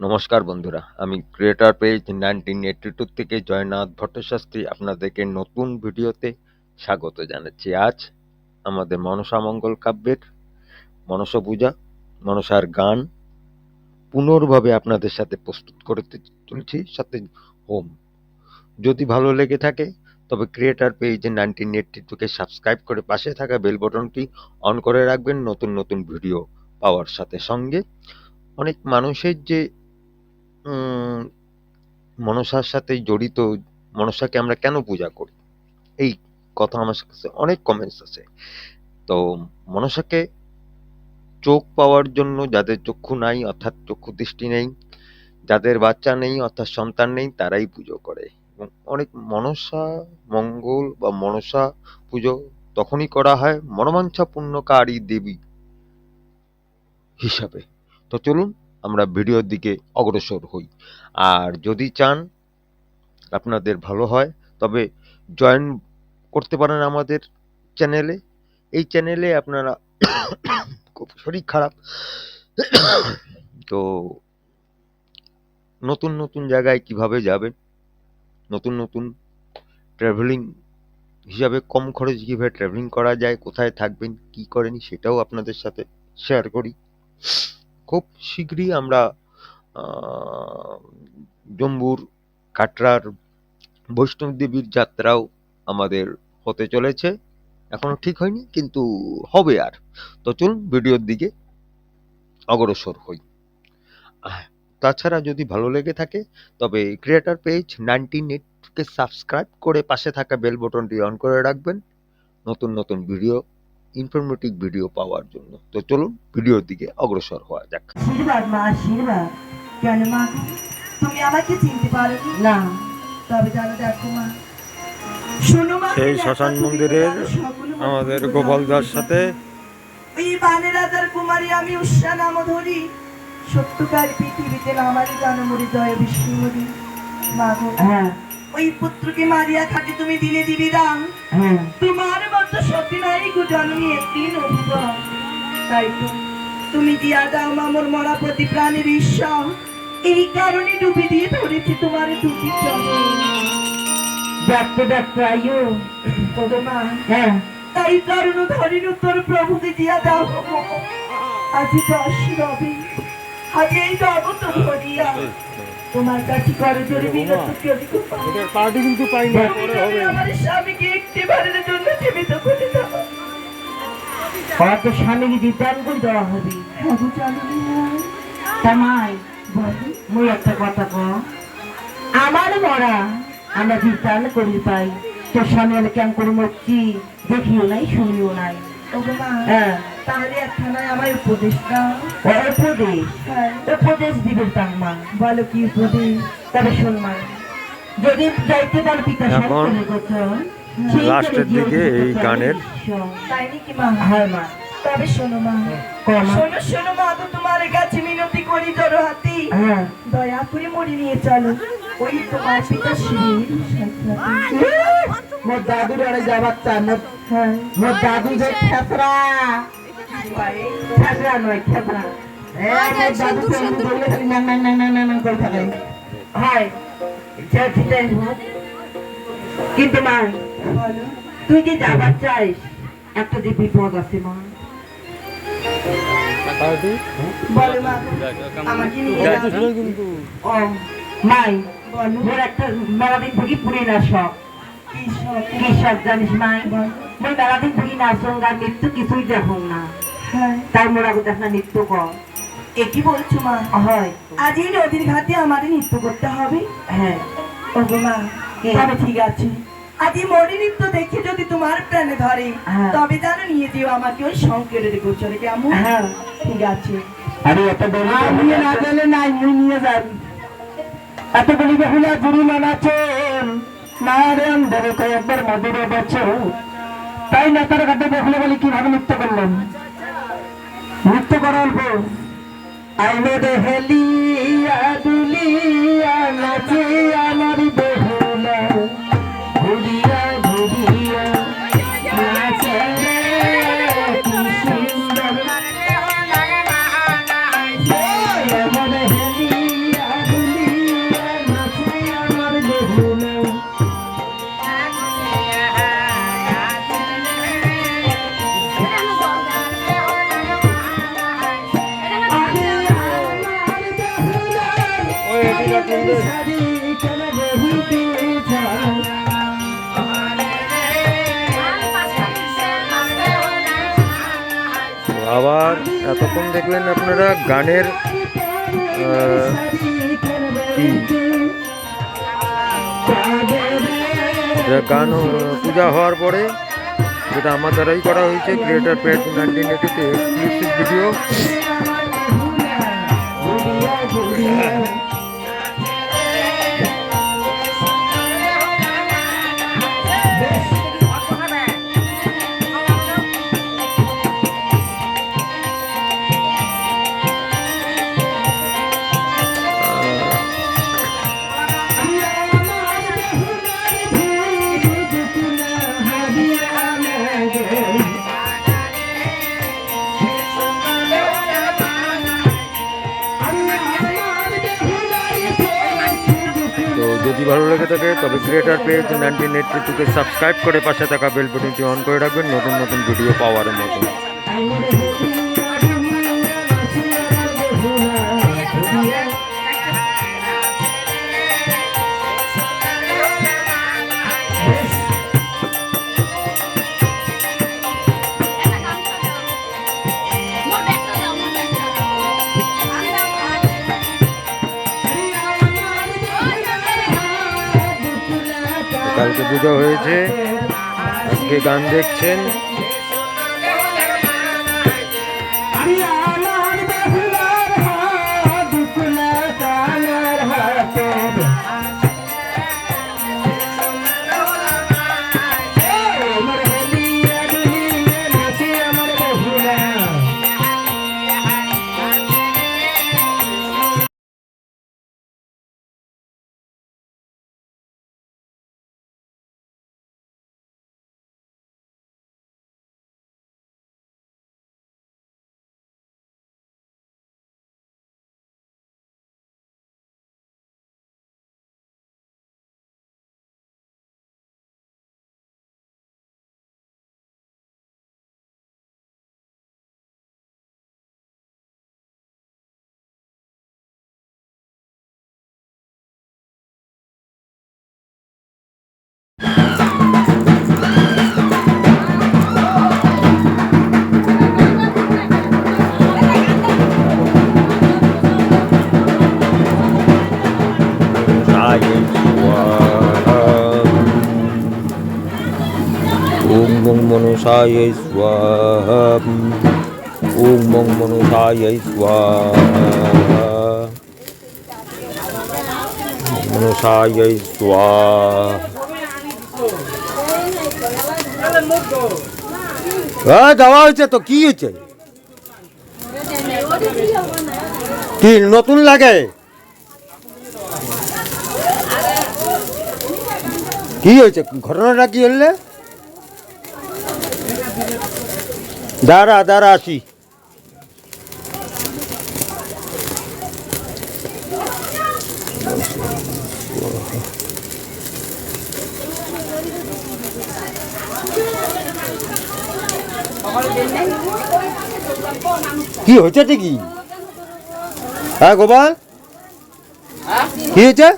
নমস্কার বন্ধুরা, আমি creator page nineteen eighty two থেকে জয়নাথ ভট্টশাস্ত্রী আপনাদেরকে নতুন ভিডিওতে স্বাগত জানাচ্ছি। আজ আমাদের মনসা মঙ্গল কাব্যের মনসা পূজা, মনসার গান পুনর্ভাবে আপনাদের সাথে প্রস্তুত করতে চলেছি সাথে হোম। যদি ভালো লেগে থাকে, তবে ক্রিয়েটর পেজ নাইনটিন এইটটি টুকে সাবস্ক্রাইব করে পাশে থাকা বেল বটনটি অন করে রাখবেন নতুন নতুন ভিডিও পাওয়ার সাথে সঙ্গে। অনেক মানুষের যে মনসার সাথে জড়িত, মনসাকে আমরা কেন পূজা করি? এই কথা আমার কাছে অনেক কমেন্টস আছে। তো মনসাকে চোখ পাওয়ার জন্য যাদের চক্ষু নাই, অর্থাৎ চক্ষু দৃষ্টি নেই, যাদের বাচ্চা নেই, অর্থাৎ সন্তান নেই, তারাই পুজো করে। এবং অনেক মনসা, মঙ্গল বা মনসা পুজো তখনই করা হয় মনোবাঞ্ছা পূর্ণকারী দেবী হিসাবে। তো চলুন আমরা ভিডিওর দিকে অগ্রসর হই। আর যদি চান আপনাদের ভালো হয়, তবে জয়েন করতে পারেন আমাদের চ্যানেলে। এই চ্যানেলে আপনারা খুব শরীর খারাপ। তো নতুন নতুন জায়গায় কীভাবে যাবেন? নতুন নতুন ট্রাভেলিং হিসাবে কম খরচ কীভাবে ট্রাভেলিং করা যায়? কোথায় থাকবেন? কি করেন? সেটাও আপনাদের সাথে শেয়ার করি। খুব শীঘ্রই আমরা জম্বুর কাটরার বৈষ্ণব দেবীর যাত্রাও আমাদের হতে চলেছে। এখনও ঠিক হয়নি, কিন্তু হবে আর। তো চলুন ভিডিওর দিকে অগ্রসর হই। তাছাড়া যদি ভালো লেগে থাকে, তবে ক্রিয়েটর পেজ নাইনটিন কে সাবস্ক্রাইব করে পাশে থাকা বেল বটনটি অন করে রাখবেন। নতুন নতুন ভিডিও ইনফরমেটিভ ভিডিও পাওয়ার জন্য। তো চলুন ভিডিওর দিকে অগ্রসর হওয়া যাক। আশীর্বাদ মা আশীর্বাদ কেন মা? তুমি আমাকে চিনতে পারো না। তবে জানো দেখো মা। শোনো মা সেই দেখো শ্মশান মন্দিরের আমাদের গোপাল দাস সাথে ওই বানে রাজার কুমারী আমি উষা নাম ধরি। সত্যকার পৃথিবীতে আমারই জানো মরি জয় বিষ্ণুমরি মা গো হ্যাঁ। ওই পুত্রকে মারিয়া খাটি তুমি দিলে দিবি দান হ্যাঁ। তোমার মতো সতী নাই গো জননী একটি নভিব তাই তো তুমি দিয়া দাও মামর মরা প্রতি প্রাণীর ঈশ্বর এই কারণে ডুবি দিয়ে ধরেছি তোমার দুটি দেখতে দেখতে আইও ওগো মা হ্যাঁ। তাই কারণ ধরিন তোর প্রভুকে দিয়া দাও। আজি দশ রবি আজ এই জগত ভরিয়া তোমার কাছে করে জোরে পার্টি কিন্তু পাই না তুমি যদি আমার স্বামীকে একটি বারের জন্য জীবিত করে দাও। স্বামীকে দিতাম করে দেওয়া হবে। হ্যাঁ মাই বলো মুই একটা কথা ক আমার মরা আমরা বিতান করি পাই তোর স্বামী আমি কেমন করে মরছি দেখিও নাই শুনিও নাই। হ্যাঁ। তাহলে একখানায় আমার উপদেশ দাও। উপদেশ? হ্যাঁ। উপদেশ দিবে তার মা। বলো কি উপদেশ? তবে শোন মা যদি যাইতে তার পিতা এখন লাস্টের দিকে এই গানের। তাই নাকি মা? হ্যাঁ মা। তবে শোনো মা। শোনো শোনো মা তো তোমার কাছে মিনতি করি তোর হাতি। হ্যাঁ। দয়া করে মরে নিয়ে চলো। ওই তোমার পিতা শ্রীর মোর দাদুর আরে যাবার চান। মোর হ্যাঁ দাদু যে খেপরা নয়। কিন্তু মা তুই যে যাবার চাইস? একটা যে বিপদ আছে মা। মাই মোর একটা মেলাদিন থেকে পুরে না শখ। কি শখ? জানিস মাই? মোর মেলাদিন থেকে নাচন গান নৃত্য কিছুই দেখো না। তাই মোরা দেখ না নৃত্য কর। এ কি বলছো মা? হয়। আজ এই নদীর ঘাটে আমার নৃত্য করতে হবে। হ্যাঁ। ওগো মা তবে ঠিক আছে। আজ এই মরি নৃত্য দেখে যদি তোমার প্রাণে ধরে হ্যাঁ। তবে জানো নিয়ে যেও আমাকে ওই সংকেতের গোচরে কেমন? হ্যাঁ। ঠিক আছে। আরে এত বলি নিয়ে না গেলে নাই নিয়ে যাবি এত বলি বেহুলা গুরু নানাচন নারায়ণ ধরে কয়েকবার মধুর বছর। তাই নেতার কাছে বেহুলা বলি কীভাবে নৃত্য করলেন? নৃত্য করার অল্প আইনে দেহলিয়া দুলিয়া আবার এতক্ষণ দেখলেন আপনারা গানের গান পূজা হওয়ার পরে যেটা আমার দ্বারাই করা হয়েছে creator page nineteen exclusive video যদি ভালো লেগে থাকে, তবে creator page nineteen eight subscribe করে পাশে থাকা বেল বাটনটি অন করে রাখবেন। নতুন নতুন ভিডিও পাওয়ার মতো। পুজো হয়েছে। আজকে গান দেখছেন। মনসায় স্বাহা ওম মং মনসায় স্বাহা মনসায় স্বাহা যাওয়া হয়েছে তো কি হয়েছে কি নতুন লাগে কি হয়েছে ঘটনাটা কি হলে দাঁড়া দাঁড়া আসি কি হয়েছে কি হ্যাঁ গোপাল? কি হয়েছে?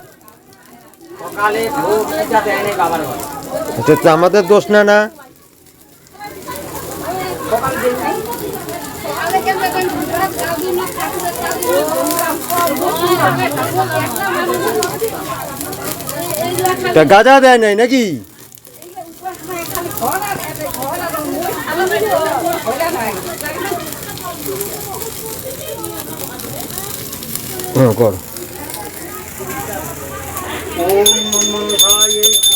তো আমাদের দোষ না না? তা গাঁজা দেয় নাই নাকি? কর। ওম নমঃ